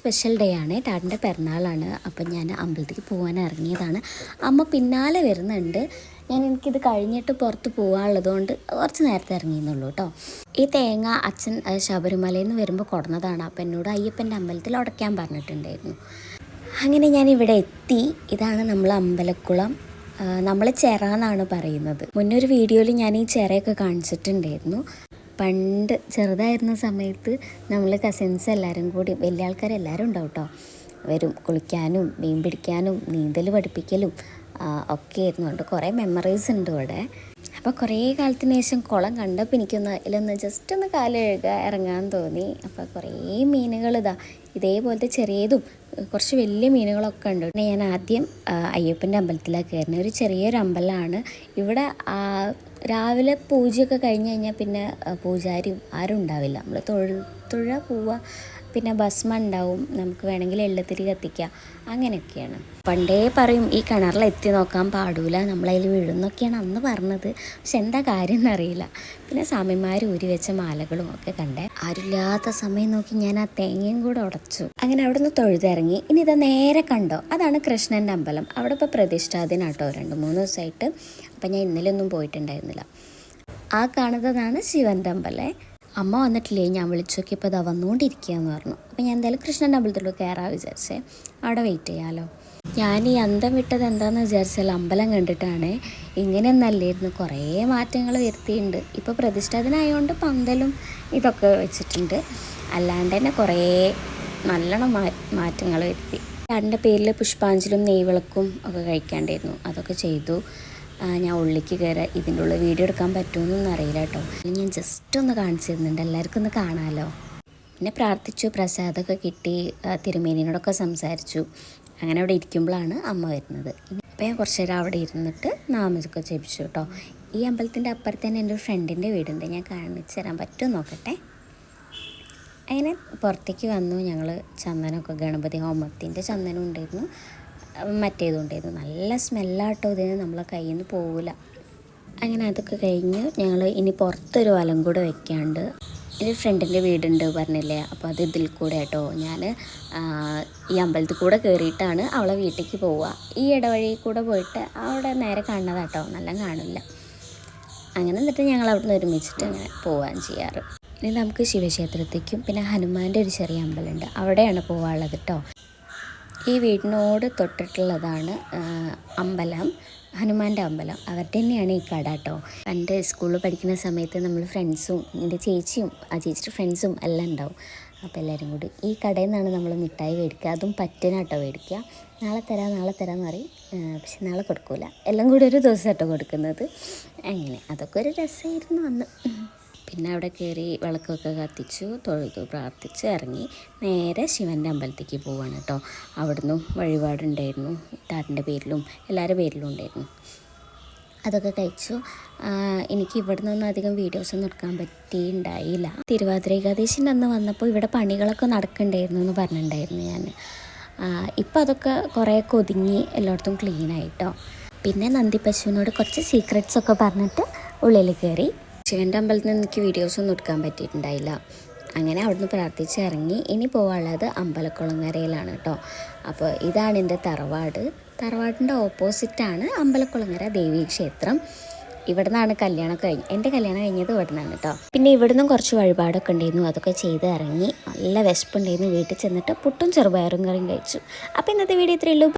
Special day ആണ്. ടാറ്റിന്റെ പിറന്നാളാണ്. അപ്പം ഞാൻ അമ്പലത്തിലേക്ക് പോകാൻ ഇറങ്ങിയതാണ്. അമ്മ പിന്നാലെ വരുന്നുണ്ട്. ഞാൻ എനിക്കിത് കഴിഞ്ഞിട്ട് പുറത്ത് പോകാനുള്ളതുകൊണ്ട് കുറച്ച് നേരത്തെ ഇറങ്ങിയെന്നുള്ളൂ കേട്ടോ ഈ തേങ്ങ അച്ഛൻ ശബരിമലയിൽ നിന്ന് വരുമ്പോൾ കൊടുന്നതാണ്. അപ്പം എന്നോട് അയ്യപ്പന്റെ അമ്പലത്തിൽ ഉടയ്ക്കാൻ പറഞ്ഞിട്ടുണ്ടായിരുന്നു. അങ്ങനെ ഞാൻ ഇവിടെ എത്തി. ഇതാണ് നമ്മൾ അമ്പലക്കുളം. നമ്മൾ ചെറ എന്നാണ് പറയുന്നത്. മുന്നേ ഒരു വീഡിയോയിൽ ഞാൻ ഈ ചെറയൊക്കെ കാണിച്ചിട്ടുണ്ടായിരുന്നു. പണ്ട് ചെറുതായിരുന്ന സമയത്ത് നമ്മൾ കസിൻസ് എല്ലാവരും കൂടി വലിയ ആൾക്കാരെല്ലാവരും ഉണ്ടാവും കേട്ടോ വരും കുളിക്കാനും മീൻ പിടിക്കാനും നീന്തൽ പഠിപ്പിക്കലും ഒക്കെ ആയിരുന്നു. കൊണ്ട് കുറേ മെമ്മറീസ് ഉണ്ട് ഇവിടെ. അപ്പോൾ കുറേ കാലത്തിന് ശേഷം കുളം കണ്ടപ്പോൾ എനിക്കൊന്ന് അതിലൊന്ന് ജസ്റ്റ് ഒന്ന് കാലെഴുക ഇറങ്ങാൻ തോന്നി. അപ്പോൾ കുറേ മീനുകൾ ഇതാ ഇതേപോലത്തെ ചെറിയതും കുറച്ച് വലിയ മീനുകളൊക്കെ ഉണ്ട്. ഞാൻ ആദ്യം അയ്യപ്പന്റെ അമ്പലത്തിലാണ് കയറുന്നത്. ഒരു ചെറിയൊരു അമ്പലമാണ്. ഇവിടെ രാവിലെ പൂജയൊക്കെ കഴിഞ്ഞ് കഴിഞ്ഞാൽ പിന്നെ പൂജാരി ആരും ഉണ്ടാവില്ല നമ്മൾ തൊഴു തൊഴ പോവുക. പിന്നെ ഭസ്മ ഉണ്ടാവും. നമുക്ക് വേണമെങ്കിൽ എള്ളത്തിരി കത്തിക്കാം. അങ്ങനെയൊക്കെയാണ്. പണ്ടേ പറയും ഈ കിണറിൽ എത്തി നോക്കാൻ പാടൂല. നമ്മളതിൽ വീഴുന്നൊക്കെയാണ് അന്ന് പറഞ്ഞത്. പക്ഷെ എന്താ കാര്യം എന്നറിയില്ല. പിന്നെ സ്വാമിമാർ ഊരി വെച്ച മാലകളും ഒക്കെ കണ്ടേ. ആരില്ലാത്ത സമയം നോക്കി ഞാൻ ആ തേങ്ങയും കൂടെ ഉടച്ചു. അങ്ങനെ അവിടെ നിന്ന് തൊഴുതിറങ്ങി. ഇനി ഇതാ നേരെ കണ്ടോ? അതാണ് കൃഷ്ണന്റെ അമ്പലം. അവിടെ ഇപ്പോൾ പ്രതിഷ്ഠാദിനാട്ടോ രണ്ട് മൂന്ന് ദിവസമായിട്ട്. അപ്പം ഞാൻ ഇന്നലെ ഒന്നും പോയിട്ടുണ്ടായിരുന്നില്ല. ആ കാണുന്നതാണ് ശിവന്റെ അമ്പലേ അമ്മ വന്നിട്ടില്ലേ? ഞാൻ വിളിച്ചൊക്കെ നോക്കിയപ്പോൾ ഇതാ വന്നുകൊണ്ടിരിക്കുകയെന്ന് പറഞ്ഞു. അപ്പോൾ ഞാൻ എന്തായാലും കൃഷ്ണന്റെ അമ്പലത്തിലോട്ട് കയറാൻ വിചാരിച്ചേ. അവിടെ വെയിറ്റ് ചെയ്യാമല്ലോ ഞാൻ ഈ അന്തം വിട്ടത് എന്താണെന്ന് വിചാരിച്ചാൽ അമ്പലം കണ്ടിട്ടാണ് ഇങ്ങനെയൊന്നല്ലായിരുന്നു. കുറേ മാറ്റങ്ങൾ വരുത്തിയിട്ടുണ്ട്. ഇപ്പോൾ പ്രതിഷ്ഠാതനായതുകൊണ്ട് പന്തലും ഇതൊക്കെ വെച്ചിട്ടുണ്ട്. അല്ലാണ്ട് തന്നെ കുറേ നല്ലോണം മാറ്റങ്ങൾ വരുത്തി. രണ്ട് പേരിൽ പുഷ്പാഞ്ജലും നെയ്വിളക്കും ഒക്കെ കഴിക്കാണ്ടായിരുന്നു. അതൊക്കെ ചെയ്തു. ഞാൻ ഉള്ളിലേക്ക് കയറി ഇതിന്റെ ഉള്ളിൽ വീഡിയോ എടുക്കാൻ പറ്റുമെന്നൊന്നും അറിയില്ല കേട്ടോ. ഞാൻ ജസ്റ്റ് ഒന്ന് കാണിച്ചു തരുന്നുണ്ട്. എല്ലാവർക്കും ഒന്ന് കാണാമല്ലോ പിന്നെ പ്രാർത്ഥിച്ചു പ്രസാദമൊക്കെ കിട്ടി തിരുമേനിയോടൊക്കെ സംസാരിച്ചു. അങ്ങനെ അവിടെ ഇരിക്കുമ്പോഴാണ് അമ്മ വരുന്നത്. അപ്പോൾ ഞാൻ കുറച്ച് നേരം അവിടെ ഇരുന്നിട്ട് നാമൊക്കെ ജപിച്ചു കേട്ടോ. ഈ അമ്പലത്തിന്റെ അപ്പുറത്ത് തന്നെ എന്റെ ഒരു ഫ്രണ്ടിന്റെ വീടുണ്ട്. ഞാൻ കാണിച്ചു തരാൻ പറ്റുമോ നോക്കട്ടെ. അങ്ങനെ പുറത്തേക്ക് വന്നു. ഞങ്ങൾ ചന്ദനമൊക്കെ ഗണപതി ഹോമത്തിന്റെ ചന്ദനം ഉണ്ടായിരുന്നു മറ്റേതും ഉണ്ടായിരുന്നു നല്ല സ്മെല്ലാട്ടോ ഇതിന് നമ്മളെ കയ്യിൽ നിന്ന് പോവില്ല അങ്ങനെ അതൊക്കെ കഴിഞ്ഞ് ഞങ്ങൾ ഇനി പുറത്തൊരു വലം കൂടെ വെക്കാണ്ട് എന്റെ ഫ്രണ്ടിന്റെ വീടുണ്ട് പറഞ്ഞില്ലേ? അപ്പോൾ അത് ഇതിൽ കൂടെ കേട്ടോ ഞാൻ ഈ അമ്പലത്തിൽ കൂടെ കയറിയിട്ടാണ് അവളെ വീട്ടിലേക്ക് പോവുക. ഈ ഇടവഴി കൂടെ പോയിട്ട് അവിടെ നേരെ കാണുന്നതാട്ടോ. നല്ല കാണില്ല അങ്ങനെ എന്നിട്ട് ഞങ്ങൾ അവിടുന്ന് ഒരുമിച്ചിട്ട് അങ്ങനെ പോവാൻ ചെയ്യാറ്. ഇനി നമുക്ക് ശിവക്ഷേത്രത്തേക്കും പിന്നെ ഹനുമാന്റെ ഒരു ചെറിയ അമ്പലമുണ്ട്. അവിടെയാണ് പോവാനുള്ളത് കേട്ടോ ഈ വീടിനോട് തൊട്ടിട്ടുള്ളതാണ് അമ്പലം ഹനുമാന്റെ അമ്പലം. അവരുടെ തന്നെയാണ് ഈ കട കേട്ടോ. പണ്ട് സ്കൂളിൽ പഠിക്കുന്ന സമയത്ത് നമ്മൾ ഫ്രണ്ട്സും എന്റെ ചേച്ചിയും ആ ചേച്ചിയുടെ ഫ്രണ്ട്സും എല്ലാം ഉണ്ടാവും. അപ്പോൾ എല്ലാവരും കൂടി ഈ കടയിൽ നിന്നാണ് നമ്മൾ മിഠായി മേടിക്കുക. അതും പറ്റനാട്ടോ മേടിക്കുക. നാളെ തരാം നാളെ തരാമെന്ന് പറയും. പക്ഷെ നാളെ കൊടുക്കില്ല എല്ലാം കൂടി ഒരു ദിവസം കേട്ടോ കൊടുക്കുന്നത്. അങ്ങനെ അതൊക്കെ ഒരു രസമായിരുന്നു അന്ന്. പിന്നെ അവിടെ കയറി വിളക്കൊക്കെ കത്തിച്ചു തൊഴുതു പ്രാർത്ഥിച്ച് ഇറങ്ങി നേരെ ശിവന്റെ അമ്പലത്തേക്ക് പോവാണ് കേട്ടോ. അവിടുന്ന് വഴിപാടുണ്ടായിരുന്നു താറിന്റെ പേരിലും എല്ലാവരുടെ പേരിലും ഉണ്ടായിരുന്നു. അതൊക്കെ കഴിച്ചു. എനിക്ക് ഇവിടെ നിന്നൊന്നും അധികം വീഡിയോസ് ഒന്നും എടുക്കാൻ പറ്റിയിട്ടുണ്ടായില്ല. തിരുവാതിര ഏകാദശിന്റെ അന്ന് വന്നപ്പോൾ ഇവിടെ പണികളൊക്കെ നടക്കണ്ടായിരുന്നു എന്ന് പറഞ്ഞിട്ടുണ്ടായിരുന്നു ഞാൻ. ഇപ്പോൾ അതൊക്കെ കുറേയൊക്കെ ഒതുങ്ങി എല്ലായിടത്തും ക്ലീൻ പിന്നെ നന്ദി പശുവിനോട് കുറച്ച് സീക്രട്സ് ഒക്കെ പറഞ്ഞിട്ട് ഉള്ളിൽ കയറി ശിവന്റെ അമ്പലത്തിൽ നിന്ന് എനിക്ക് വീഡിയോസൊന്നും എടുക്കാൻ പറ്റിയിട്ടുണ്ടായില്ല. അങ്ങനെ അവിടുന്ന് പ്രാർത്ഥിച്ച് ഇറങ്ങി. ഇനി പോവാനുള്ളത് അമ്പലക്കുളങ്ങരയിലാണ് കേട്ടോ അപ്പോൾ ഇതാണ് എന്റെ തറവാട്. തറവാടിന്റെ ഓപ്പോസിറ്റാണ് അമ്പലക്കുളങ്ങര ദേവീ ക്ഷേത്രം. ഇവിടെ നിന്നാണ് കല്യാണം കഴിഞ്ഞ് എന്റെ കല്യാണം കഴിഞ്ഞത് ഇവിടെ നിന്നാണ് കേട്ടോ പിന്നെ ഇവിടുന്ന് കുറച്ച് വഴിപാടൊക്കെ ഉണ്ടായിരുന്നു. അതൊക്കെ ചെയ്ത് ഇറങ്ങി. നല്ല വിശപ്പുണ്ടായിരുന്നു. വീട്ടിൽ ചെന്നിട്ട് പുട്ടും ചെറുപയറും കറിയും കഴിച്ചു. അപ്പോൾ ഇന്നത്തെ വീഡിയോ ഇത്രയേ ഉള്ളൂ.